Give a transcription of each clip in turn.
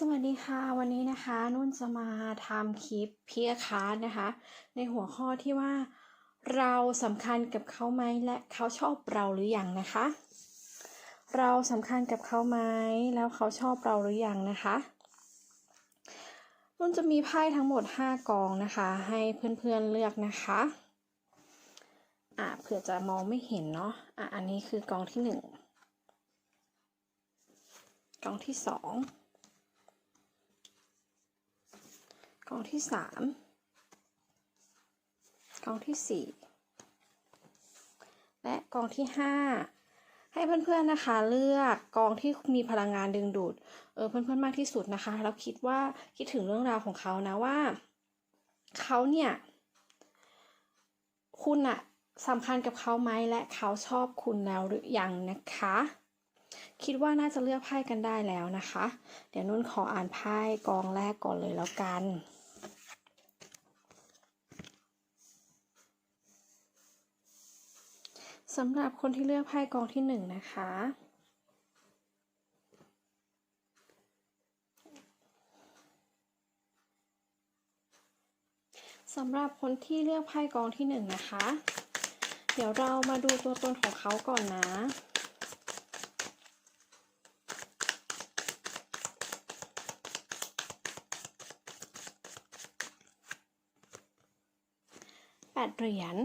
สวัสดีค่ะ วันนี้นะคะนุ่นจะมาทำคลิปเพียคาร์นะคะ ในหัวข้อที่ว่า เราสำคัญกับเขาไหมและเขาชอบเราหรือยังนะคะ เราสำคัญกับเขาไหมแล้วเขาชอบเราหรือยังนะคะนุ่นจะมีไพ่ทั้งหมด 5 กองนะคะ ให้เพื่อนๆเลือกนะคะอะเผื่อจะมองไม่เห็นเนาะอะอันนี้คือกองที่หนึ่งกองที่ส องกองที่สามกองที่สี่และกองที่ห้าให้เพื่อนๆนะคะ เลือกกองที่มีพลังงานดึงดูดเออเพื่อนๆมากที่สุดนะคะ แล้วคิดว่าคิดถึงเรื่องราวของเขานะว่าเขาเนี่ย คุณอะสำคัญกับเขาไหมและเขาชอบคุณแล้วหรือยังนะคะ คิดว่าน่าจะเลือกไพ่กันได้แล้วนะคะ เดี๋ยวนุ่นขออ่านไพ่กองแรกก่อนเลยแล้วกัน สำหรับคนที่เลือกไพ่กองที่หนึ่งนะคะ สำหรับคนที่เลือกไพ่กองที่หนึ่งนะคะ เดี๋ยวเรามาดูตัวตนของเขาก่อนนะแปดเหรียญ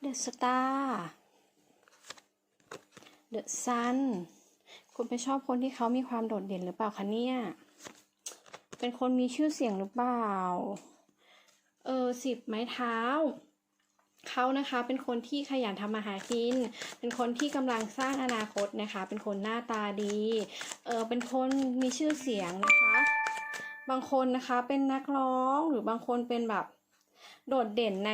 เดอะ สตาร์เดอะซันคุณไปชอบคนที่เขามีความโดดเด่นหรือเปล่าคะเนี่ย เป็นคนมีชื่อเสียงหรือเปล่า เออสิบไม้เท้าเขานะคะเป็นคนที่ขยันทำมาหากิน เป็นคนที่กำลังสร้างอนาคตนะคะ เป็นคนหน้าตาดี เออเป็นคนมีชื่อเสียงนะคะ บางคนนะคะเป็นนักร้องหรือบางคนเป็นแบบโดดเด่นใน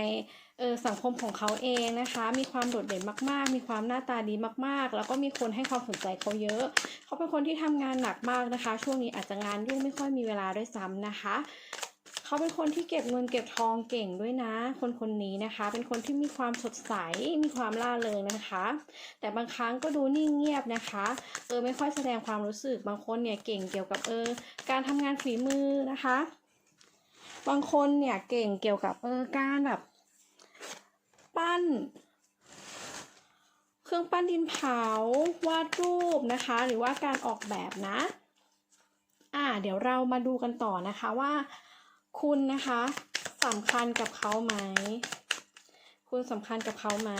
เออสังคมของเขาเองนะคะ มีความโดดเด่นมาก ๆ มีความหน้าตาดีมากๆ แล้วก็มีคนให้ความสนใจเขาเยอะ เขาเป็นคนที่ทำงานหนักมากนะคะ ช่วงนี้อาจจะงานยุ่งไม่ค่อยมีเวลาด้วยซ้ำนะคะ เขาเป็นคนที่เก็บเงินเก็บทองเก่งด้วยนะ คนคนนี้นะคะ เป็นคนที่มีความสดใส มีความล่าเริงนะคะ แต่บางครั้งก็ดูนิ่งเงียบนะคะ เออไม่ค่อยแสดงความรู้สึก บางคนเนี่ยเก่งเกี่ยวกับเออการทำงานฝีมือนะคะ บางคนเนี่ยเก่งเกี่ยวกับเออการแบบ ปั้น เครื่องปั้นดินเผาวาดรูปนะคะ หรือว่าการออกแบบนะ อ่า เดี๋ยวเรามาดูกันต่อนะคะว่าคุณนะคะสำคัญกับเขาไหม คุณสำคัญกับเขาไหม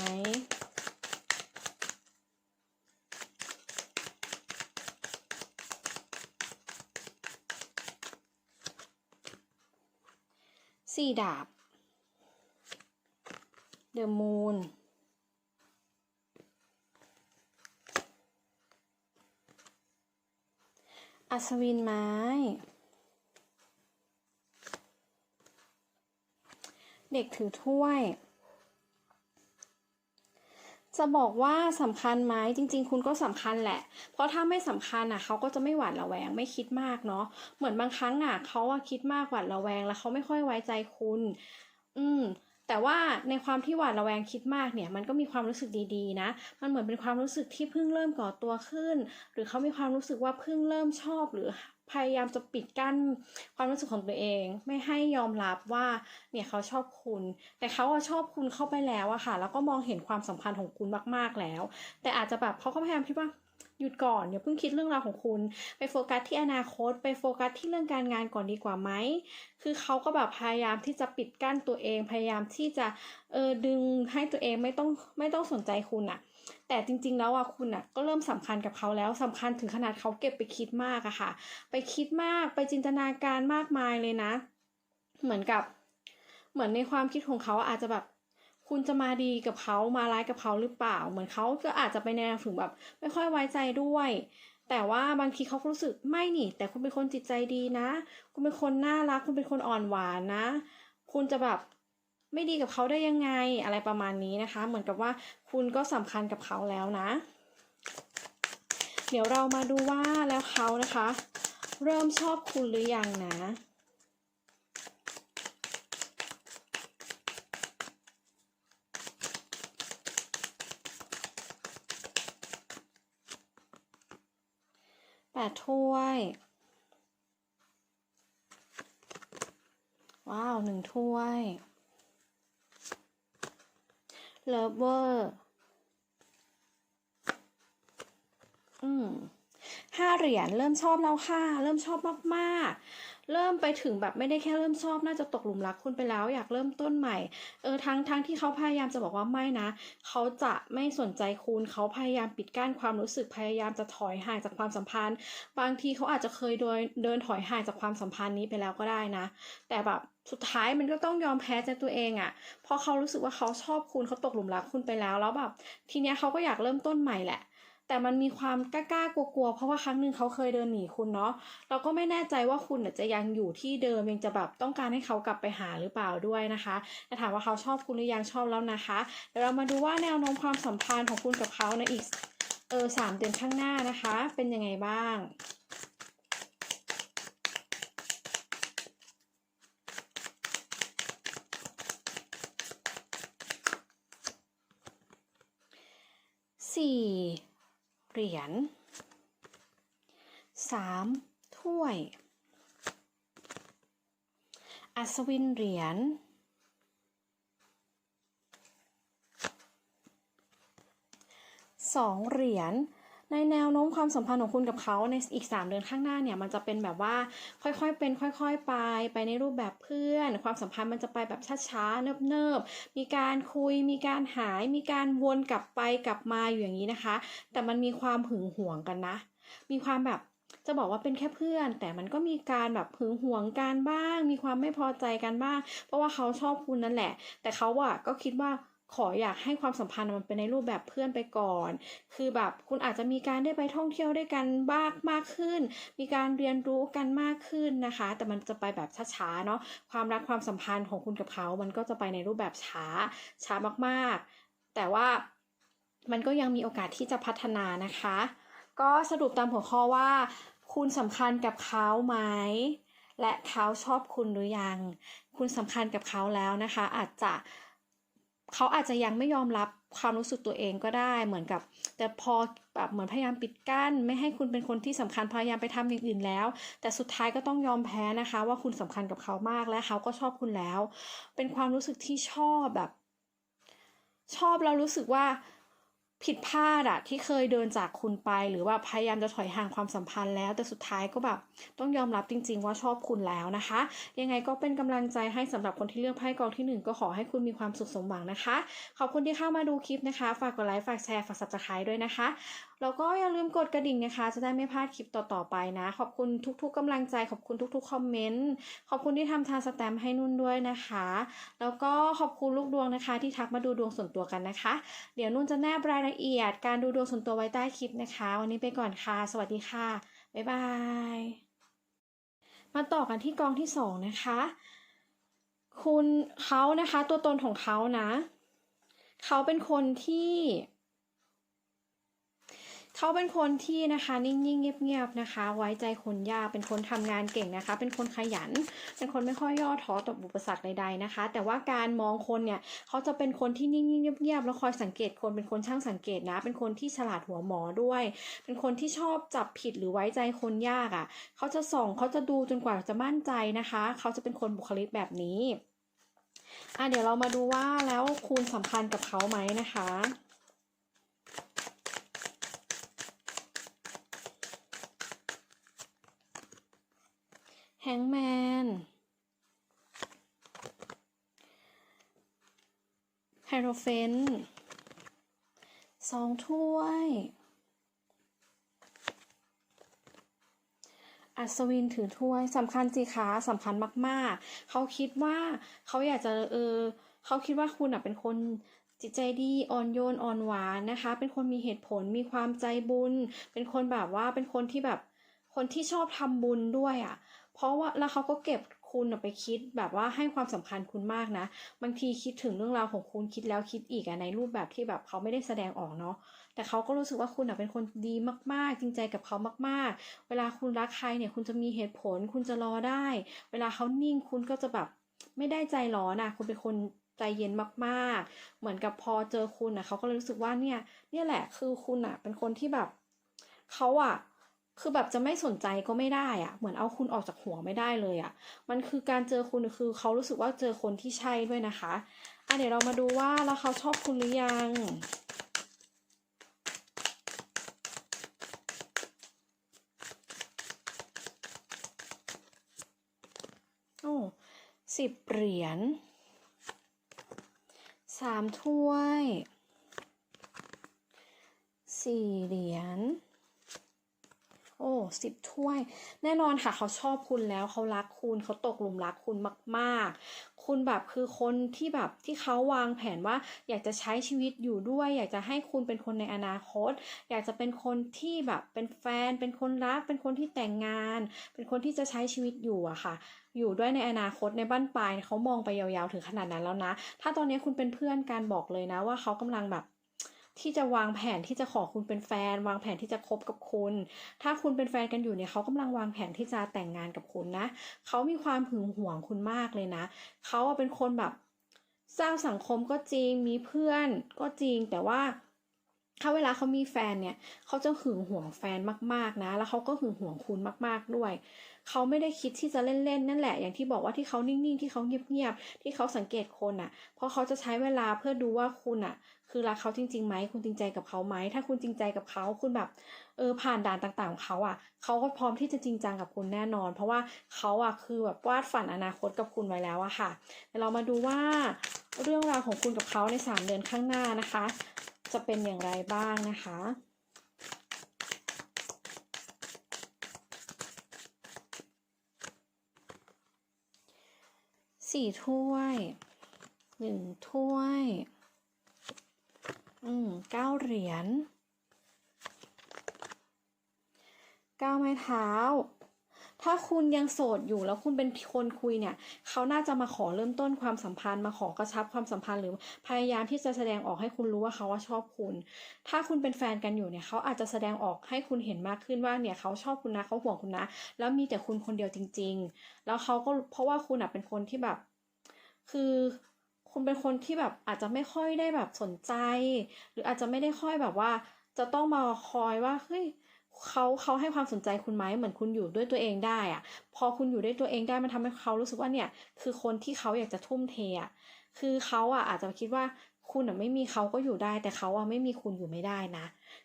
สี่ดาบ เดอะมูนอัศวินไม้ เด็กถือถ้วย จะบอกว่าสำคัญไหมจริง ๆ คุณก็สำคัญแหละ เพราะถ้าไม่สำคัญอะเขาก็จะไม่หวาดระแวงไม่คิดมากเนาะเหมือนบางครั้งอะเขาอะคิดมากหวาดระแวงแล้วเขาไม่ค่อยไว้ใจคุณ อืม แต่ว่าในความที่หวาดระแวงคิดมากเนี่ยมันก็มีความรู้สึกดีๆนะ มันเหมือนเป็นความรู้สึกที่เพิ่งเริ่มก่อตัวขึ้น หรือเขามีความรู้สึกว่าเพิ่งเริ่มชอบหรือพยายามจะปิดกั้นความรู้สึกของตัวเอง ไม่ให้ยอมรับว่าเนี่ยเขาชอบคุณ แต่เขาอะชอบคุณเข้าไปแล้วอะค่ะ แล้วก็มองเห็นความสัมพันธ์ของคุณมากๆแล้ว แต่อาจจะแบบเขาก็พยายามคิดว่า หยุดก่อนอย่าเพิ่งคิดเรื่องราวของคุณ ไปโฟกัสที่อนาคต ไปโฟกัสที่เรื่องการงานก่อนดีกว่าไหมคือเขาก็แบบพยายามที่จะปิดกั้นตัวเองพยายามที่จะเออดึงให้ตัวเองไม่ต้องไม่ต้องสนใจคุณอะแต่จริงๆแล้วอะคุณอะก็เริ่มสำคัญกับเขาแล้วสำคัญถึงขนาดเขาเก็บไปคิดมากอะค่ะ ไปคิดมากไปจินตนาการมากมายเลยนะ เหมือนกับ เหมือนในความคิดของเขาอาจจะแบบ คุณจะมาดีกับเขามาร้ายกับเขาหรือเปล่า เหมือนเขาก็อาจจะไปในแนวถึงแบบ ไม่ค่อยไว้ใจด้วย แต่ว่าบางทีเขารู้สึกไม่นี่ แต่คุณเป็นคนจิตใจดีนะ คุณเป็นคนน่ารัก คุณเป็นคนอ่อนหวานนะ คุณจะแบบไม่ดีกับเขาได้ยังไงอะไรประมาณนี้นะคะ เหมือนกับว่าคุณก็สำคัญกับเขาแล้วนะ เดี๋ยวเรามาดูว่าแล้วเขานะคะ เริ่มชอบคุณหรือยังนะ ดถ้วย ว้าวหนึ่งถ้วยเลิฟเวอร์อืมห้าเหรียญเริ่มชอบแล้วค่ะ เริ่มชอบมาก ๆ เริ่มไปถึงแบบไม่ได้แค่เริ่มชอบน่าจะตกหลุมรักคุณไปแล้ว อยากเริ่มต้นใหม่เออทั้งทั้งที่เขาพยายามจะบอกว่าไม่นะ เขาจะไม่สนใจคุณเขาพยายามปิดกั้นความรู้สึกพยายามจะถอยห่างจากความสัมพันธ์ บางทีเขาอาจจะเคยเดินเดินถอยห่างจากความสัมพันธ์นี้ไปแล้วก็ได้นะ แต่แบบสุดท้ายมันก็ต้องยอมแพ้ใจตัวเองอะ่ะพราะเขารู้สึกว่าเขาชอบคุณเขาตกหลุมรักคุณไปแล้ว แล้วแบบทีเนี้ยเขาก็อยากเริ่มต้นใหม่แหละ แต่มันมีความกล้าๆกลัวๆเพราะว่าครั้งหนึ่งเขาเคยเดินหนีคุณเนาะเราก็ไม่แน่ใจว่าคุณจะยังอยู่ที่เดิมยังจะแบบต้องการให้เขากลับไปหาหรือเปล่าด้วยนะคะแต่ถามว่าเขาชอบคุณหรือยังชอบแล้วนะคะเดี๋ยวเรามาดูว่าแนวโน้มความสัมพันธ์ของคุณกับเขาในอีกเออสามเดือนข้างหน้านะคะ เป็นยังไงบ้างสี่ เหรียญสามถ้วย อัศวินเหรียญสองเหรียญ ในแนวโน้มความสัมพันธ์ของคุณกับเขาในอีก 3 เดือนข้างหน้าเนี่ยมันจะเป็นแบบว่าค่อยๆเป็น ค่อยๆ ไป ไปในรูปแบบเพื่อน ความสัมพันธ์มันจะไปแบบช้าๆเนิบๆมีการคุย มีการหาย มีการวนกลับไปกลับมาอยู่อย่างนี้นะคะ แต่มันมีความหึงหวงกันนะ มีความแบบจะบอกว่าเป็นแค่เพื่อน แต่มันก็มีการแบบหึงหวงกันบ้าง มีความไม่พอใจกันบ้าง เพราะว่าเขาชอบคุณนั่นแหละ แต่เขาอะก็คิดว่า ขออยากให้ความสัมพันธ์มันเป็นในรูปแบบเพื่อนไปก่อน คือแบบคุณอาจจะมีการได้ไปท่องเที่ยวด้วยกันบ้างมากขึ้น มีการเรียนรู้กันมากขึ้นนะคะ แต่มันจะไปแบบช้าๆเนาะ ความรักความสัมพันธ์ของคุณกับเขา มันก็จะไปในรูปแบบช้า ช้ามากๆ แต่ว่ามันก็ยังมีโอกาสที่จะพัฒนานะคะ ก็สรุปตามหัวข้อว่า คุณสำคัญกับเขาไหมและเขาชอบคุณหรือยัง คุณสำคัญกับเขาแล้วนะคะ อาจจะ เขาอาจจะยังไม่ยอมรับความรู้สึกตัวเองก็ได้เหมือนกับ แต่พอแบบเหมือนพยายามปิดกั้น ไม่ให้คุณเป็นคนที่สำคัญพยายามไปทำอย่างอื่นแล้ว แต่สุดท้ายก็ต้องยอมแพ้นะคะ ว่าคุณสำคัญกับเขามากและเขาก็ชอบคุณแล้ว เป็นความรู้สึกที่ชอบแบบ ชอบแล้วรู้สึกว่า ผิดพลาดอะที่เคยเดินจากคุณไป หรือว่าพยายามจะถอยห่างความสัมพันธ์แล้ว แต่สุดท้ายก็แบบต้องยอมรับจริง ๆ ว่าชอบคุณแล้วนะคะ ยังไงก็เป็นกำลังใจให้สำหรับคนที่เลือกไพ่กองที่หนึ่งก็ขอให้คุณมีความสุขสมหวังนะคะ ขอบคุณที่เข้ามาดูคลิปนะคะ ฝากกดไลค์ฝากแชร์ฝากซับสไครต์ด้วยนะคะ แล้วก็อย่าลืมกดกระดิ่งนะคะ จะได้ไม่พลาดคลิปต่อๆไปนะ ขอบคุณทุกๆกำลังใจ ขอบคุณทุกๆคอมเมนต์ขอบคุณที่ทำทานสแตมป์ให้นุ่นด้วยนะคะ แล้วก็ขอบคุณลูกดวงนะคะ ที่ทักมาดูดวงส่วนตัวกันนะคะ เดี๋ยวนุ่นจะแนบรายละเอียด การดูดวงส่วนตัวไว้ใต้คลิปนะคะ วันนี้ไปก่อนค่ะ สวัสดีค่ะบ๊ายบายมาต่อกันที่กองที่สองนะคะ คุณเขานะคะ ตัวตนของเขานะ เขาเป็นคนที่ เขาเป็นคนที่นะคะนิ่งๆเงียบๆนะคะ ไว้ใจคนยากเป็นคนทำงานเก่งนะคะ เป็นคนขยัน เป็นคนไม่ค่อยย่อท้อต่ออุปสรรคใดๆนะคะ แต่ว่าการมองคนเนี่ยเขาจะเป็นคนที่นิ่งๆเงียบๆแล้วคอยสังเกตคนเป็นคนช่างสังเกตนะ เป็นคนที่ฉลาดหัวหมอด้วย เป็นคนที่ชอบจับผิดหรือไว้ใจคนยากอะ่ะเขาจะส่องเขาจะดูจนกว่าจะมั่นใจนะคะ เขาจะเป็นคนบุคลิกแบบนี้อะเดี๋ยวเรามาดูว่าแล้วคุณสำคัญกับเขาไหมนะคะ แฮงแมนไฮโรเฟนสองถ้วย อัศวินถือถ้วยสำคัญสิคะสำคัญมากๆ เขาคิดว่าเขาอยากจะเออเขาคิดว่าคุณอะเป็นคนจิตใจดีอ่อนโยนอ่อนหวานนะคะ เป็นคนมีเหตุผลมีความใจบุญ เป็นคนแบบว่าเป็นคนที่แบบคนที่ชอบทำบุญด้วยอะ เพราะว่าแล้วเขาก็เก็บคุณไปคิดแบบว่าให้ความสำคัญคุณมากนะ บางทีคิดถึงเรื่องราวของคุณคิดแล้วคิดอีกอะในรูปแบบที่แบบเขาไม่ได้แสดงออกเนาะแต่เขาก็รู้สึกว่าคุณอะเป็นคนดีมากๆ จริงใจกับเขามากๆ เวลาคุณรักใครเนี่ยคุณจะมีเหตุผล คุณจะรอได้ เวลาเขานิ่งคุณก็จะแบบไม่ได้ใจร้อนนะคุณเป็นคนใจเย็นมากๆ เหมือนกับพอเจอคุณอะเขาก็เลยรู้สึกว่าเนี่ยเนี่ยแหละคือคุณอะเป็นคนที่แบบเขาอะ คือแบบจะไม่สนใจก็ไม่ได้อะเหมือนเอาคุณออกจากหัวไม่ได้เลยอะมันคือการเจอคุณคือเขารู้สึกว่าเจอคนที่ใช่ด้วยนะคะอะเดี๋ยวเรามาดูว่าแล้วเขาชอบคุณหรือยังโอ้สิบเหรียญสามถ้วยสี่เหรียญ โอ้สิบถ้วย แน่นอนค่ะเขาชอบคุณแล้วเขารักคุณเขาตกหลุมรักคุณมาก ๆ คุณแบบคือคนที่แบบที่เขาวางแผนว่า อยากจะใช้ชีวิตอยู่ด้วย อยากจะให้คุณเป็นคนในอนาคต อยากจะเป็นคนที่แบบเป็นแฟน เป็นคนรัก เป็นคนที่แต่งงาน เป็นคนที่จะใช้ชีวิตอยู่อะค่ะ อยู่ด้วยในอนาคตในบ้านปลายเขามองไปยาวๆถึงขนาดนั้นแล้วนะ ถ้าตอนนี้คุณเป็นเพื่อนการบอกเลยนะว่าเขากำลังแบบ ที่จะวางแผนที่จะขอคุณเป็นแฟน วางแผนที่จะคบกับคุณ ถ้าคุณเป็นแฟนกันอยู่เนี่ยเขากำลังวางแผนที่จะแต่งงานกับคุณนะเขามีความหึงหวงคุณมากเลยนะเขาเป็นคนแบบสร้างสังคมก็จริงมีเพื่อนก็จริงแต่ว่าถ้าเวลาเขามีแฟนเนี่ยเขาจะหึงหวงแฟนมากๆนะ แล้วเขาก็หึงหวงคุณมากๆด้วย เขาไม่ได้คิดที่จะเล่นๆนั่นแหละ อย่างที่บอกว่าที่เขานิ่งๆ ที่เขาเงียบๆ ที่เขาสังเกตคนอะ เพราะเขาจะใช้เวลาเพื่อดูว่าคุณอะ คือรักเขาจริงๆไหม คุณจริงใจกับเขาไหม ถ้าคุณจริงใจกับเขา คุณแบบ เออ ผ่านด่านต่างๆของเขาอะ เขาก็พร้อมที่จะจริงจังกับคุณแน่นอน เพราะว่าเขาอะ คือแบบวาดฝันอนาคตกับคุณไว้แล้วอะค่ะเดี๋ยวเรามาดูว่าเรื่องราวของคุณกับเขาในสามเดือนข้างหน้านะคะ จะเป็นอย่างไรบ้างนะคะ สี่ถ้วยหนึ่งถ้วย อืมเก้าเหรียญเก้าไม้เท้า ถ้าคุณยังโสดอยู่แล้วคุณเป็นคนคุยเนี่ย เขาน่าจะมาขอเริ่มต้นความสัมพันธ์มาขอกระชับความสัมพันธ์หรือพยายามที่จะแสดงออกให้คุณรู้ว่าเขาว่าชอบคุณ ถ้าคุณเป็นแฟนกันอยู่เนี่ยเขาอาจจะแสดงออกให้คุณเห็นมากขึ้นว่าเนี่ยเขาชอบคุณนะเขาห่วงคุณนะ แล้วมีแต่คุณคนเดียวจริง ๆ แล้วเขาก็เพราะว่าคุณอะเป็นคนที่แบบ คือคุณเป็นคนที่แบบอาจจะไม่ค่อยได้แบบสนใจ หรืออาจจะไม่ได้ค่อยแบบว่า จะต้องมาคอยว่าเฮ้ย เขาเขาให้ความสนใจคุณไหมเหมือนคุณอยู่ด้วยตัวเองได้อะพอคุณอยู่ด้วยตัวเองได้มันทำให้เขารู้สึกว่าเนี่ย คือคนที่เขาอยากจะทุ่มเทอะคือเขาอะอาจจะคิดว่าคุณอะไม่มีเขาก็อยู่ได้ แต่เขาอะไม่มีคุณอยู่ไม่ได้นะ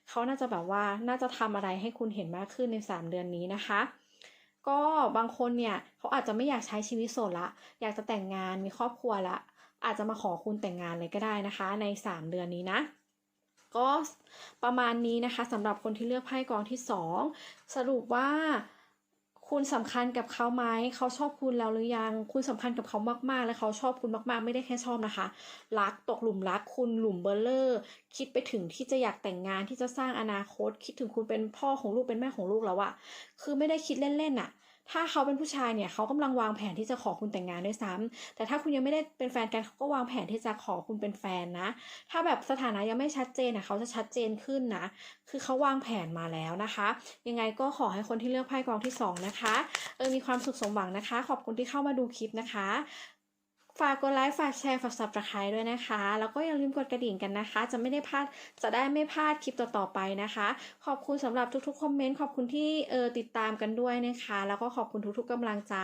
เขาน่าจะแบบว่าน่าจะทำอะไรให้คุณเห็นมากขึ้นในสามเดือนนี้นะคะ ก็บางคนเนี่ยเขาอาจจะไม่อยากใช้ชีวิตโสดละ อยากจะแต่งงานมีครอบครัวละ อาจจะมาขอคุณแต่งงานเลยก็ได้นะคะ ใน 3 เดือนนี้นะ ก็ประมาณนี้นะคะสำหรับคนที่เลือกไพ่กองที่ 2 สรุปว่าคุณสำคัญกับเขาไหม เขาชอบคุณแล้วหรือยัง คุณสำคัญกับเขามากๆ และเขาชอบคุณมากๆ ไม่ได้แค่ชอบนะคะ รักตกหลุมรักคุณหลุมเบลเลอร์ คิดไปถึงที่จะอยากแต่งงานที่จะสร้างอนาคต คิดถึงคุณเป็นพ่อของลูกเป็นแม่ของลูกแล้วอะคือไม่ได้คิดเล่นๆอะ ถ้าเขาเป็นผู้ชายเนี่ยเขากำลังวางแผนที่จะขอคุณแต่งงานด้วยซ้ำแต่ถ้าคุณยังไม่ได้เป็นแฟนกันเขาก็วางแผนที่จะขอคุณเป็นแฟนนะ ถ้าแบบสถานะยังไม่ชัดเจนนะเขาจะชัดเจนขึ้นนะ คือเขาวางแผนมาแล้วนะคะ ยังไงก็ขอให้คนที่เลือกไพ่กองที่สองนะคะ เออมีความสุขสมหวังนะคะ ขอบคุณที่เข้ามาดูคลิปนะคะ ฝากกดไลค์ ฝากแชร์ ฝาก subscribe ด้วยนะคะ แล้วก็อย่าลืมกดกระดิ่งกันนะคะ จะไม่ได้พลาด จะได้ไม่พลาดคลิปต่อๆไปนะคะ ขอบคุณสำหรับทุกๆคอมเมนต์ ขอบคุณที่เออติดตามกันด้วยนะคะ แล้วก็ขอบคุณทุกๆกำลังใจ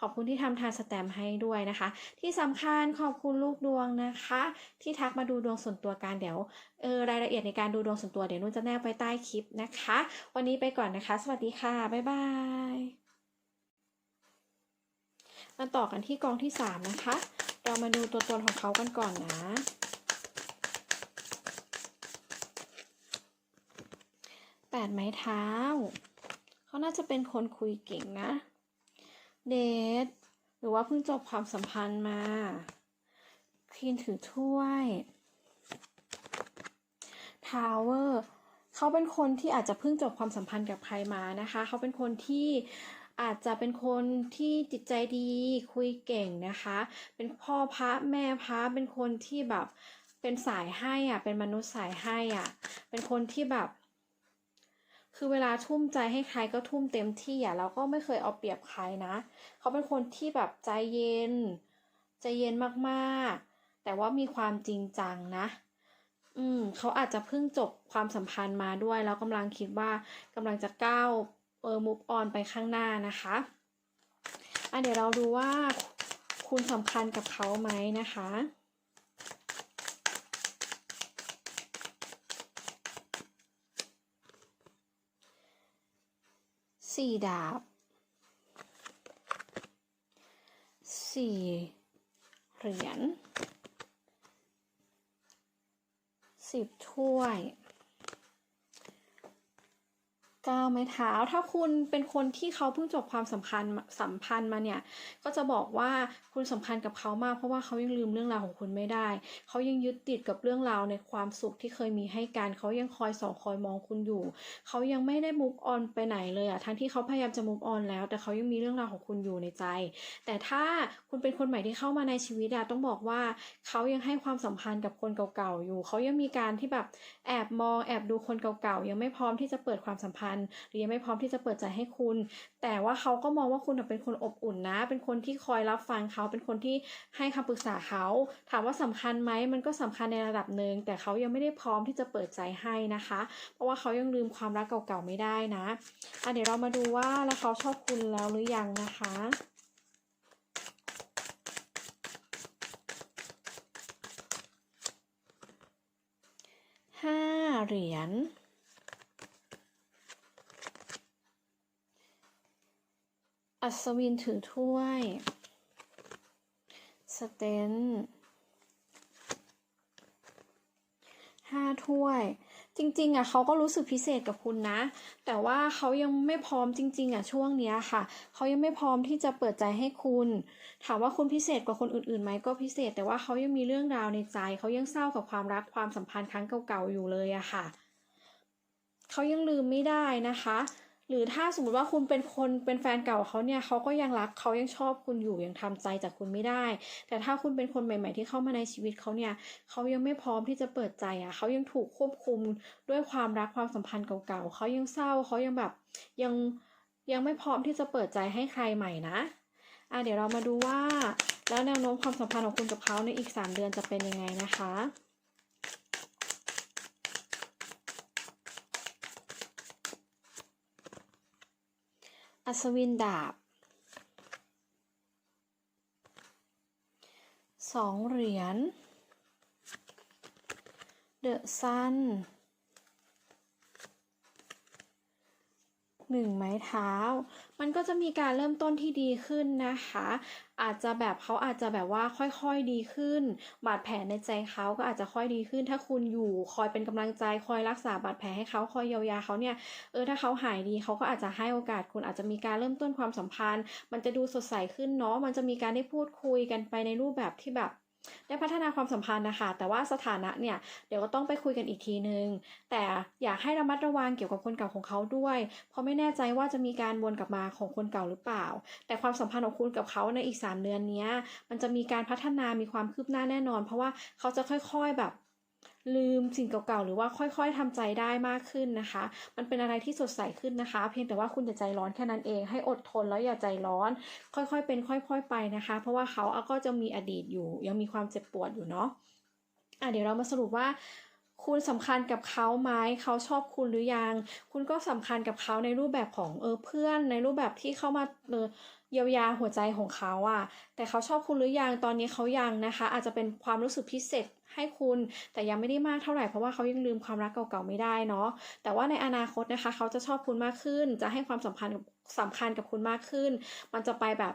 ขอบคุณที่ทำทานสแตมให้ด้วยนะคะ ที่สำคัญขอบคุณลูกดวงนะคะ ที่ทักมาดูดวงส่วนตัวกันเดี๋ยวเออรายละเอียดในการดูดวงส่วนตัวเดี๋ยวนุ่นจะแนบไว้ใต้คลิปนะคะ วันนี้ไปก่อนนะคะ สวัสดีค่ะบ๊ายบาย มาต่อกันที่กองที่สามนะคะ เรามาดูตัวตนของเขากันก่อนนะ แปดไม้เท้า เขาน่าจะเป็นคนคุยเก่งนะ เดท หรือว่าเพิ่งจบความสัมพันธ์มาควีนถือถ้วย ทาวเวอร์ เขาเป็นคนที่อาจจะเพิ่งจบความสัมพันธ์กับใครมานะคะ เขาเป็นคนที่ อาจจะเป็นคนที่จิตใจดีคุยเก่งนะคะ เป็นพ่อพระแม่พระเป็นคนที่แบบเป็นสายให้อะ เป็นมนุษย์สายให้อะ เป็นคนที่แบบ คือเวลาทุ่มใจให้ใครก็ทุ่มเต็มที่อะแล้วก็ไม่เคยเอาเปรียบใครนะ เขาเป็นคนที่แบบใจเย็น ใจเย็นมากๆ แต่ว่ามีความจริงจังนะอืมเขาอาจจะเพิ่งจบความสัมพันธ์มาด้วย แล้วกำลังคิดว่ากำลังจะก้าว เออ move on ไปข้างหน้านะคะอะเดี๋ยวเราดูว่าคุณสำคัญกับเขาไหมนะคะสี่ดาบสี่เหรียญสิบถ้วย ก้าวไม้เท้า ถ้าคุณเป็นคนที่เขาเพิ่งจบความสัมพันธ์สัมพันธ์มาเนี่ย ก็จะบอกว่าคุณสำคัญกับเขามากเพราะว่าเขายังลืมเรื่องราวของคุณไม่ได้ เขายังยึดติดกับเรื่องราวในความสุขที่เคยมีให้กัน เขายังคอยส่องคอยมองคุณอยู่ เขายังไม่ได้ move on ไปไหนเลยอะทั้งที่เขาพยายามจะ move on แล้ว แต่เขายังมีเรื่องราวของคุณอยู่ในใจ แต่ถ้าคุณเป็นคนใหม่ที่เข้ามาในชีวิตอะต้องบอกว่าเขายังให้ความสัมพันธ์กับคนเก่าๆอยู่ เขายังมีการที่แบบแอบมองแอบดูคนเก่าๆยังไม่พร้อมที่จะเปิดความสัมพันธ์หรือยังไม่พร้อมที่จะเปิดใจให้คุณ แต่ว่าเขาก็มองว่าคุณเป็นคนอบอุ่นนะ เป็นคนที่คอยรับฟังเขา เป็นคนที่ให้คำปรึกษาเขา ถามว่าสำคัญไหมมันก็สำคัญในระดับหนึ่งแต่เขายังไม่ได้พร้อมที่จะเปิดใจให้นะคะ เพราะว่าเขายังลืมความรักเก่าๆไม่ได้นะอะเดี๋ยวเรามาดูว่าแล้วเขาชอบคุณแล้วหรือยังนะคะห้าเหรียญ อัศวินถือถ้วย สเตนห้าถ้วย จริง ๆอะเขาก็รู้สึกพิเศษกับคุณนะ แต่ว่าเขายังไม่พร้อมจริง ๆอะช่วงเนี้ยค่ะ เขายังไม่พร้อมที่จะเปิดใจให้คุณ ถามว่าคุณพิเศษกว่าคนอื่นๆไหมก็พิเศษ แต่ว่าเขายังมีเรื่องราวในใจ เขายังเศร้ากับความรักความสัมพันธ์ครั้งเก่าๆอยู่เลยอะค่ะ เขายังลืมไม่ได้นะคะ รือถ้าสมมติว่าคุณเป็นคนเป็นแฟนเก่าเขาเนี่ยเขาก็ยังรักเขายังชอบคุณอยู่ยังทำใจจากคุณไม่ได้ แต่ถ้าคุณเป็นคนใหม่ ๆ ที่เข้ามาในชีวิตเขาเนี่ยเขายังไม่พร้อมที่จะเปิดใจอะเขายังถูกควบคุมด้วยความรักความสัมพันธ์เก่าๆเขายังเศร้าเขายังแบบยังยังไม่พร้อมที่จะเปิดใจให้ใครใหม่นะอะเดี๋ยวเรามาดูว่า แล้วแนวโน้มความสัมพันธ์ของคุณกับเขาในอีก 3 เดือนจะเป็นยังไงนะคะ อัศวินดาบสองเหรียญเดอะซันหนึ่งไม้เท้า มันก็จะมีการเริ่มต้นที่ดีขึ้นนะคะ อาจจะแบบเขาอาจจะแบบว่าค่อยๆดีขึ้น บาดแผลในใจเขาก็อาจจะค่อยดีขึ้น ถ้าคุณอยู่คอยเป็นกำลังใจคอยรักษาบาดแผลให้เขาคอยเยียวยาเขาเนี่ยเออถ้าเขาหายดีเขาก็อาจจะให้โอกาสคุณอาจจะมีการเริ่มต้นความสัมพันธ์ มันจะดูสดใสขึ้นเนาะมันจะมีการได้พูดคุยกันไปในรูปแบบที่แบบ ได้พัฒนาความสัมพันธ์นะคะ แต่ว่าสถานะเนี่ยเดี๋ยวก็ต้องไปคุยกันอีกทีนึง แต่อยากให้ระมัดระวังเกี่ยวกับคนเก่าของเขาด้วย เพราะไม่แน่ใจว่าจะมีการวนกลับมาของคนเก่าหรือเปล่า แต่ความสัมพันธ์ของคุณกับเขาในอีก 3 เดือนนี้มันจะมีการพัฒนามีความคืบหน้าแน่นอน เพราะว่าเขาจะค่อยๆแบบ ลืมสิ่งเก่าๆ หรือว่าค่อยๆทำใจได้มากขึ้นนะคะ มันเป็นอะไรที่สดใสขึ้นนะคะ เพียงแต่ว่าคุณอย่าใจร้อนแค่นั้นเอง ให้อดทนแล้วอย่าใจร้อน ค่อยๆ เป็น ค่อย ๆ ไปนะคะ เพราะว่าเขาก็จะมีอดีตอยู่ ยังมีความเจ็บปวดอยู่เนาะอะเดี๋ยวเรามาสรุปว่าคุณสำคัญกับเขาไหมเขาชอบคุณหรือยัง คุณก็สำคัญกับเขาในรูปแบบของเออเพื่อน ในรูปแบบที่เข้ามาเออ เยียวยาหัวใจของเขาอะแต่เขาชอบคุณหรือยัง ตอนนี้เขายังนะคะ อาจจะเป็นความรู้สึกพิเศษให้คุณ แต่ยังไม่ได้มากเท่าไหร่เพราะว่าเขายังลืมความรักเก่าๆไม่ได้เนาะ แต่ว่าในอนาคตนะคะ เขาจะชอบคุณมากขึ้น จะให้ความสัมพันธ์กับสำคัญกับคุณมากขึ้น มันจะไปแบบ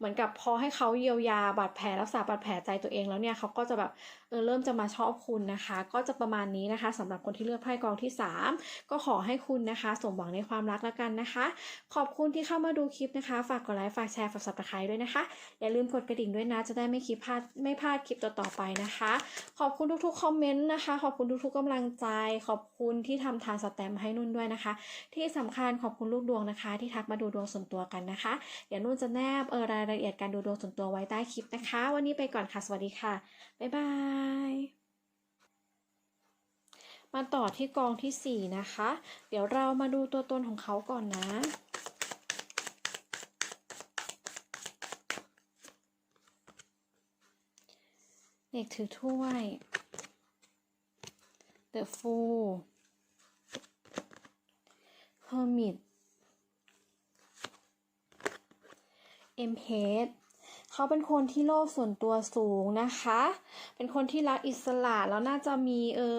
เหมือนกับพอให้เขาเยียวยาบาดแผลรักษาบาดแผลใจตัวเองแล้วเนี่ยเขาก็จะแบบเออเริ่มจะมาชอบคุณนะคะ ก็จะประมาณนี้นะคะสำหรับคนที่เลือกไพ่กองที่ 3 ก็ขอให้คุณนะคะ สมหวังในความรักแล้วกันนะคะ ขอบคุณที่เข้ามาดูคลิปนะคะ ฝากกดไลค์ฝากแชร์ฝาก subscribe ด้วยนะคะ อย่าลืมกดกระดิ่งด้วยนะ จะได้ไม่คลิปพลาดไม่พลาดคลิปต่อๆไปนะคะ ขอบคุณทุกๆคอมเมนต์นะคะ ขอบคุณทุกๆกำลังใจ ขอบคุณที่ทำทานสแตมให้นุ่นด้วยนะคะ ที่สำคัญขอบคุณลูกดวงนะคะ ที่ทักมาดูดวงส่วนตัวกันนะคะเดี๋ยวนุ่นจะแนบเออรายรายละเอียดการดูดวงส่วนตัวไว้ใต้คลิปนะคะ วันนี้ไปก่อนค่ะ สวัสดีค่ะ บ๊ายบายมาต่อที่กองที่ 4 นะคะ เดี๋ยวเรามาดูตัวตนของเขาก่อนนะเด็กถือถ้วย The Fool Hermit M h a d เพจเขาเป็นคนที่โลกส่วนตัวสูงนะคะ เป็นคนที่รักอิสระแล้วน่าจะมีเออ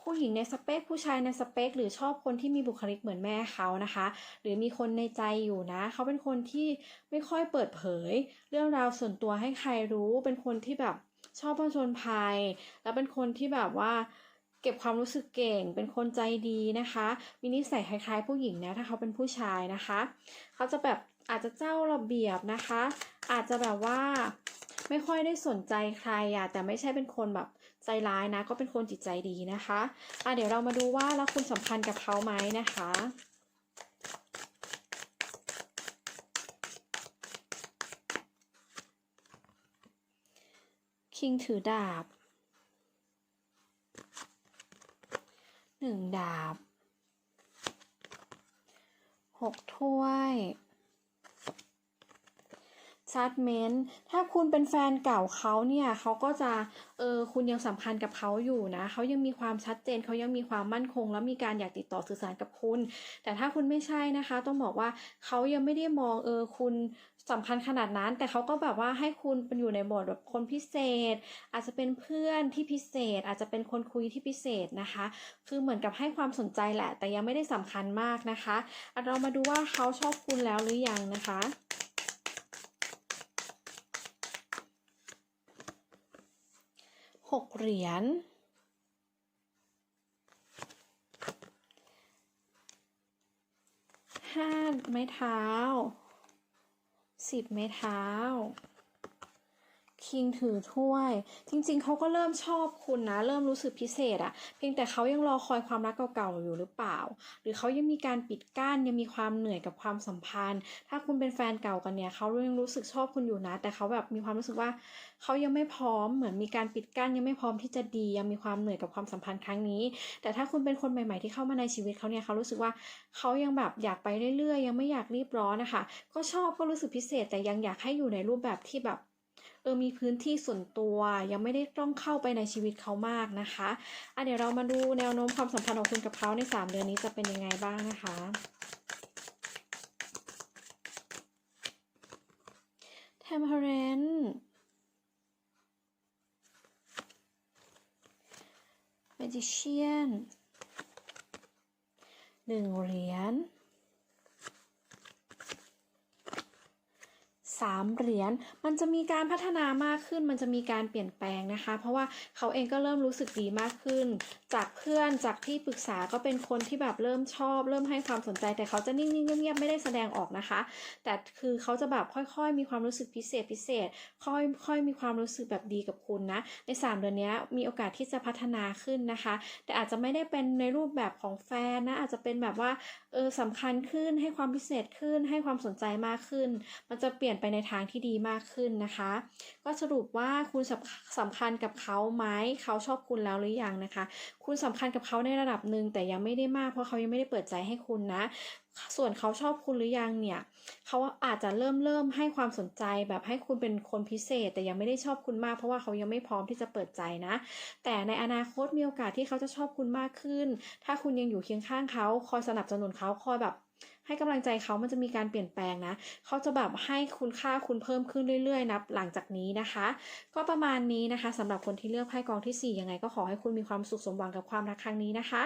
ผู้หญิงในสเปคผู้ชายในสเปค หรือชอบคนที่มีบุคลิกเหมือนแม่เขานะคะ หรือมีคนในใจอยู่นะ เขาเป็นคนที่ไม่ค่อยเปิดเผย เรื่องราวส่วนตัวให้ใครรู้ เป็นคนที่แบบชอบผจญภัย แล้วเป็นคนที่แบบว่าเก็บความรู้สึกเก่ง เป็นคนใจดีนะคะ มีนิสัยคล้ายๆ ผู้หญิงนะ ถ้าเขาเป็นผู้ชายนะคะ เขาจะแบบ อาจจะเจ้าระเบียบนะคะ อาจจะแบบว่าไม่ค่อยได้สนใจใครอะแต่ไม่ใช่เป็นคนแบบใจร้ายนะ ก็เป็นคนจิตใจดีนะคะอะเดี๋ยวเรามาดูว่าแล้วคุณสัมพันธ์กับเขาไหมนะคะคิงถือดาบหนึ่งดาบหกถ้วย ชัดเมนถ้าคุณเป็นแฟนเก่าเขาเนี่ยเขาก็จะเออคุณยังสัมพันธ์กับเขาอยู่นะเขายังมีความชัดเจนเขายังมีความมั่นคง แล้วมีการอยากติดต่อสื่อสารกับคุณ แต่ถ้าคุณไม่ใช่นะคะ ต้องบอกว่าเขายังไม่ได้มองเออคุณสำคัญขนาดนั้น แต่เขาก็แบบว่าให้คุณเป็นอยู่ในโหมดแบบคนพิเศษ อาจจะเป็นเพื่อนที่พิเศษ อาจจะเป็นคนคุยที่พิเศษนะคะ คือเหมือนกับให้ความสนใจแหละ แต่ยังไม่ได้สำคัญมากนะคะอะเรามาดูว่าเขาชอบคุณแล้วหรือยังนะคะ หกเหรียญห้าไม้เท้าสิบไม้เท้า คิงถือถ้วย จริงๆ เขาก็เริ่มชอบคุณนะ เริ่มรู้สึกพิเศษอะเพียงแต่เขายังรอคอยความรักเก่าๆอยู่หรือเปล่า หรือเขายังมีการปิดกั้นยังมีความเหนื่อยกับความสัมพันธ์ ถ้าคุณเป็นแฟนเก่ากันเนี่ยเขายังรู้สึกชอบคุณอยู่นะ แต่เขาแบบมีความรู้สึกว่าเขายังไม่พร้อมเหมือนมีการปิดกั้นยังไม่พร้อมที่จะดียังมีความเหนื่อยกับความสัมพันธ์ครั้งนี้ แต่ถ้าคุณเป็นคนใหม่ๆที่เข้ามาในชีวิตเขาเนี่ยเขารู้สึกว่าเขายังแบบอยากไปเรื่อยๆ ยังไม่อยากรีบร้อนนะคะก็ชอบก็รู้สึกพิเศษแต่ยังอยากให้อยู่ในรูปแบบที่แบบ เออมีพื้นที่ส่วนตัวยังไม่ได้ต้องเข้าไปในชีวิตเขามากนะคะอะเดี๋ยวเรามาดูแนวโน้มความสัมพันธ์ของคุณกับเขาใน 3 เดือนนี้จะเป็นยังไงบ้างนะคะ Temperance Magician หนึ่งเหรียญ สามเหรียญมันจะมีการพัฒนามากขึ้น มันจะมีการเปลี่ยนแปลงนะคะ เพราะว่าเขาเองก็เริ่มรู้สึกดีมากขึ้น จากเพื่อนจากที่ปรึกษาก็เป็นคนที่แบบเริ่มชอบ เริ่มให้ความสนใจแต่เขาจะนิ่งๆเงียบๆไม่ได้แสดงออกนะคะ แต่คือเขาจะแบบค่อยๆ มีความรู้สึกพิเศษพิเศษ ค่อยๆมีความรู้สึกแบบดีกับคุณนะใน 3 เดือนนี้มีโอกาสที่จะพัฒนาขึ้นนะคะ แต่อาจจะไม่ได้เป็นในรูปแบบของแฟนนะอาจจะเป็นแบบว่าเออสำคัญขึ้นให้ความพิเศษขึ้นให้ความสนใจมากขึ้น มันจะเปลี่ยนไปในทางที่ดีมากขึ้นนะคะ ก็สรุปว่าคุณสำคัญกับเขาไหมเขาชอบคุณแล้วหรือยังนะคะ คุณสำคัญกับเขาในระดับหนึ่งแต่ยังไม่ได้มากเพราะเขายังไม่ได้เปิดใจให้คุณนะ ส่วนเขาชอบคุณหรือยังเนี่ยเขาอาจจะเริ่มเริ่มให้ความสนใจแบบให้คุณเป็นคนพิเศษ แต่ยังไม่ได้ชอบคุณมากเพราะว่าเขายังไม่พร้อมที่จะเปิดใจนะ แต่ในอนาคตมีโอกาสที่เขาจะชอบคุณมากขึ้น ถ้าคุณยังอยู่เคียงข้างเขาคอยสนับสนุนเขาคอยแบบ ให้กำลังใจเขามันจะมีการเปลี่ยนแปลงนะ เขาจะแบบให้คุณค่าคุณเพิ่มขึ้นเรื่อยๆนับหลังจากนี้นะคะ ก็ประมาณนี้นะคะสำหรับคนที่เลือกไพ่กองที่ 4 ยังไงก็ขอให้คุณมีความสุขสมหวังกับความรักครั้งนี้นะคะ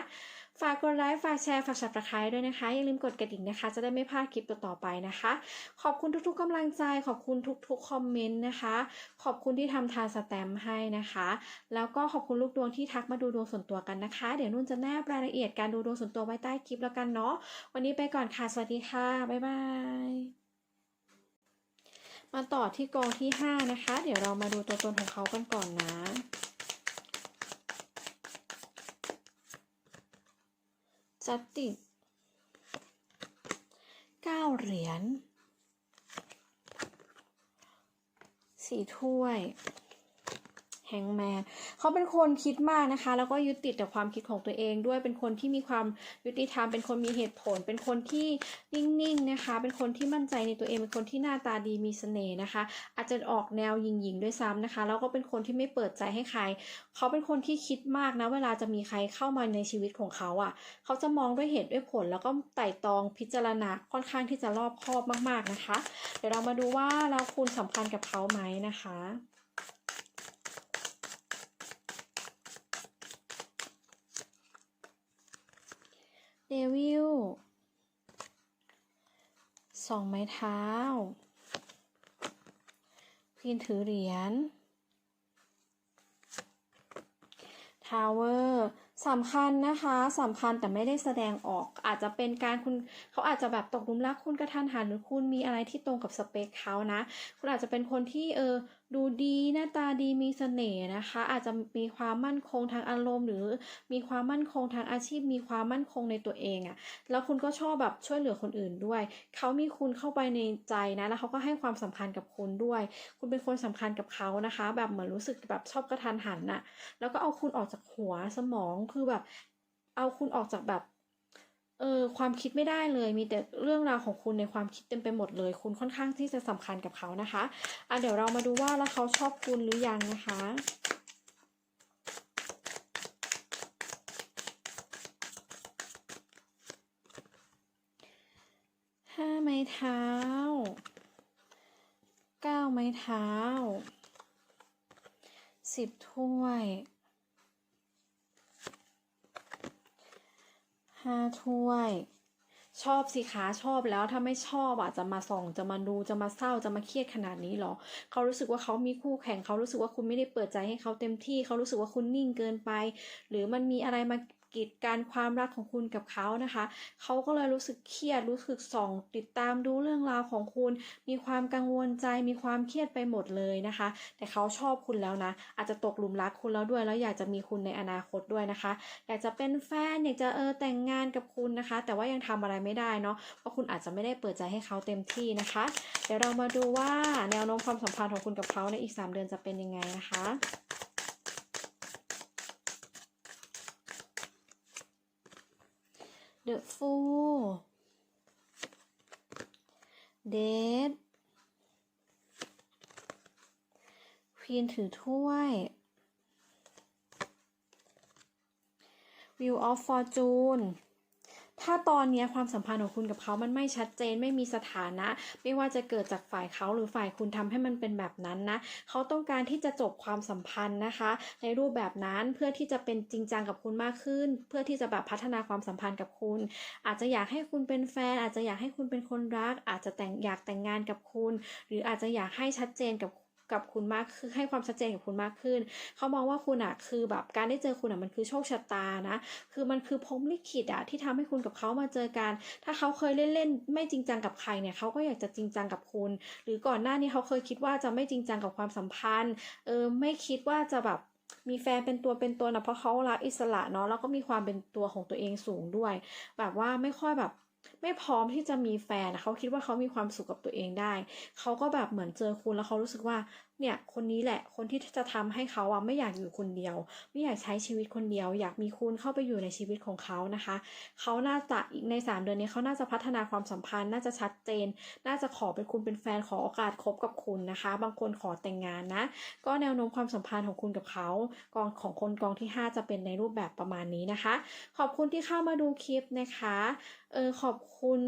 ฝากกดไลค์ ฝากแชร์ ฝาก subscribe ด้วยนะคะ อย่าลืมกดกระดิ่งนะคะ จะได้ไม่พลาดคลิปต่อๆไปนะคะ ขอบคุณทุกๆกำลังใจ ขอบคุณทุกๆคอมเมนต์นะคะ ขอบคุณที่ทำทานสแตมป์ให้นะคะ แล้วก็ขอบคุณลูกดวงที่ทักมาดูดวงส่วนตัวกันนะคะ เดี๋ยวนุ่นจะแนบรายละเอียดการดูดวงส่วนตัวไว้ใต้คลิปแล้วกันเนาะ วันนี้ไปก่อนค่ะ สวัสดีค่ะ บ๊ายบาย มาต่อที่กองที่ 5 นะคะ เดี๋ยวเรามาดูตัวตนของเขากันก่อนนะ จัดติดเก้าเหรียญสี่ถ้วย แฮงแมนเขาเป็นคนคิดมากนะคะ แล้วก็ยึดติดกับความคิดของตัวเองด้วยเป็นคนที่มีความยุติธรรมเป็นคนมีเหตุผล เป็นคนที่นิ่งๆนะคะ เป็นคนที่มั่นใจในตัวเองเป็นคนที่หน้าตาดีมีเสน่ห์นะคะ อาจจะออกแนวหยิงๆด้วยซ้ำนะคะ แล้วก็เป็นคนที่ไม่เปิดใจให้ใคร เขาเป็นคนที่คิดมากนะ เวลาจะมีใครเข้ามาในชีวิตของเขาอะ เขาจะมองด้วยเหตุด้วยผล แล้วก็ไต่ตรองพิจารณาค่อนข้างที่จะรอบคอบมากๆนะคะ เดี๋ยวเรามาดูว่าแล้วคุณสัมพันธ์กับเขาไหมนะคะ เดวิลสองไม้เท้าควีนถือเหรียญทาวเวอร์สำคัญนะคะสำคัญแต่ไม่ได้แสดงออกอาจจะเป็นการคุณเขาอาจจะแบบตกหลุมรักคุณกระทันหันหรือคุณมีอะไรที่ตรงกับสเปคเขานะ คุณอาจจะเป็นคนที่เออ ดูดีหน้าตาดีมีเสน่ห์นะคะ อาจจะมีความมั่นคงทางอารมณ์หรือมีความมั่นคงทางอาชีพ มีความมั่นคงในตัวเองอะ่ะแล้วคุณก็ชอบแบบช่วยเหลือคนอื่นด้วย เขามีคุณเข้าไปในใจนะแล้วเขาก็ให้ความสำคัญกับคุณด้วย คุณเป็นคนสำคัญกับเขานะคะ แบบเหมือนรู้สึกแบบชอบกระทันหันน่ะ แล้วก็เอาคุณออกจากหัวสมองคือแบบ เอาคุณออกจากแบบ เออความคิดไม่ได้เลย มีแต่เรื่องราวของคุณในความคิดเต็มไปหมดเลย คุณค่อนข้างที่จะสำคัญกับเขานะคะอะเดี๋ยวเรามาดูว่าแล้วเขาชอบคุณหรือยังนะคะห้าไม้เท้าเก้าไม้เท้าสิบถ้วย ห้าถ้วย ชอบสิคะชอบแล้วถ้าไม่ชอบอะจะมาส่องจะมาดูจะมาเศร้าจะมาเครียดขนาดนี้หรอ เขารู้สึกว่าเขามีคู่แข่งเขารู้สึกว่าคุณไม่ได้เปิดใจให้เขาเต็มที่ เขารู้สึกว่าคุณนิ่งเกินไป หรือมันมีอะไรมา กีดการความรักของคุณกับเขานะคะ เขาก็เลยรู้สึกเครียดรู้สึกส่อง ติดตามดูเรื่องราวของคุณ มีความกังวลใจมีความเครียดไปหมดเลยนะคะ แต่เขาชอบคุณแล้วนะ อาจจะตกหลุมรักคุณแล้วด้วย แล้วอยากจะมีคุณในอนาคตด้วยนะคะ อยากจะเป็นแฟนอยากจะเออแต่งงานกับคุณนะคะ แต่ว่ายังทำอะไรไม่ได้เนาะเพราะคุณอาจจะไม่ได้เปิดใจให้เขาเต็มที่นะคะ เดี๋ยวเรามาดูว่าแนวโน้มความสัมพันธ์ของคุณกับเขาในอีก 3 เดือนจะเป็นยังไงนะคะ The Fool Dead Queen ถือถ้วย View of Fortune ถ้าตอนนี้ความสัมพันธ์ของคุณกับเขามันไม่ชัดเจนไม่มีสถานะ ไม่ว่าจะเกิดจากฝ่ายเขาหรือฝ่ายคุณทำให้มันเป็นแบบนั้นนะเขาต้องการที่จะจบความสัมพันธ์นะคะ ในรูปแบบนั้นเพื่อที่จะเป็นจริงจังกับคุณมากขึ้น เพื่อที่จะแบบพัฒนาความสัมพันธ์กับคุณ อาจจะอยากให้คุณเป็นแฟน อาจจะอยากให้คุณเป็นคนรัก อาจจะแต่งอยากแต่งงานกับคุณ หรืออาจจะอยากให้ชัดเจนกับ กับคุณมากคือให้ความชัดเจนกับคุณมากขึ้น เขามองว่าคุณอะคือแบบการได้เจอคุณอะมันคือโชคชะตานะ คือมันคือพรหมลิขิตอะที่ทำให้คุณกับเขามาเจอกัน ถ้าเขาเคยเล่นๆไม่จริงจังกับใครเนี่ยเขาก็อยากจะจริงจังกับคุณ หรือก่อนหน้านี้เขาเคยคิดว่าจะไม่จริงจังกับความสัมพันธ์ เออไม่คิดว่าจะแบบมีแฟนเป็นตัวเป็นตัวนะเพราะเขารักอิสระเนาะแล้วก็มีความเป็นตัวของตัวเองสูงด้วย แบบว่าไม่ค่อยแบบ ไม่พร้อมที่จะมีแฟนเขาคิดว่าเขามีความสุขกับตัวเองได้ เขาก็แบบเหมือนเจอคุณแล้วเขารู้สึกว่า เนี่ยคนนี้แหละคนที่จะทำให้เขาอะไม่อยากอยู่คนเดียว ไม่อยากใช้ชีวิตคนเดียว อยากมีคุณเข้าไปอยู่ในชีวิตของเขานะคะ เขาน่าจะอีกใน 3 เดือนนี้เขาน่าจะพัฒนาความสัมพันธ์ น่าจะชัดเจน น่าจะขอเป็นคุณเป็นแฟนขอโอกาสคบกับคุณนะคะ บางคนขอแต่งงานนะ ก็แนวโน้มความสัมพันธ์ของคุณกับเขากองของคนกองที่ 5 จะเป็นในรูปแบบประมาณนี้นะคะ ขอบคุณที่เข้ามาดูคลิปนะคะเออขอบคุณ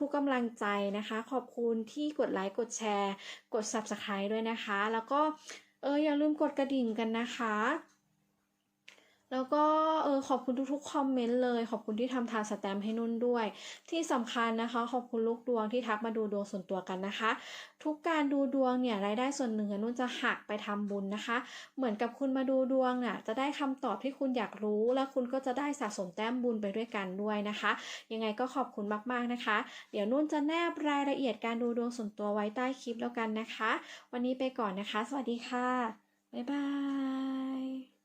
ทุกๆกำลังใจนะคะ ขอบคุณที่กดไลค์กดแชร์ กด subscribe ด้วยนะคะแล้วก็เอออย่าลืมกดกระดิ่งกันนะคะ แล้วก็เออขอบคุณทุกๆคอมเมนต์เลย ขอบคุณที่ทำทานสแตมป์ให้นุ่นด้วย ที่สำคัญนะคะ ขอบคุณลูกดวงที่ทักมาดูดวงส่วนตัวกันนะคะ ทุกการดูดวงเนี่ยรายได้ส่วนหนึ่งนุ่นจะหักไปทำบุญนะคะ เหมือนกับคุณมาดูดวงน่ะจะได้คำตอบที่คุณอยากรู้ แล้วคุณก็จะได้สะสมแต้มบุญไปด้วยกันด้วยนะคะ ยังไงก็ขอบคุณมากๆนะคะ เดี๋ยวนุ่นจะแนบรายละเอียดการดูดวงส่วนตัวไว้ใต้คลิปแล้วกันนะคะ วันนี้ไปก่อนนะคะ สวัสดีค่ะบ๊ายบาย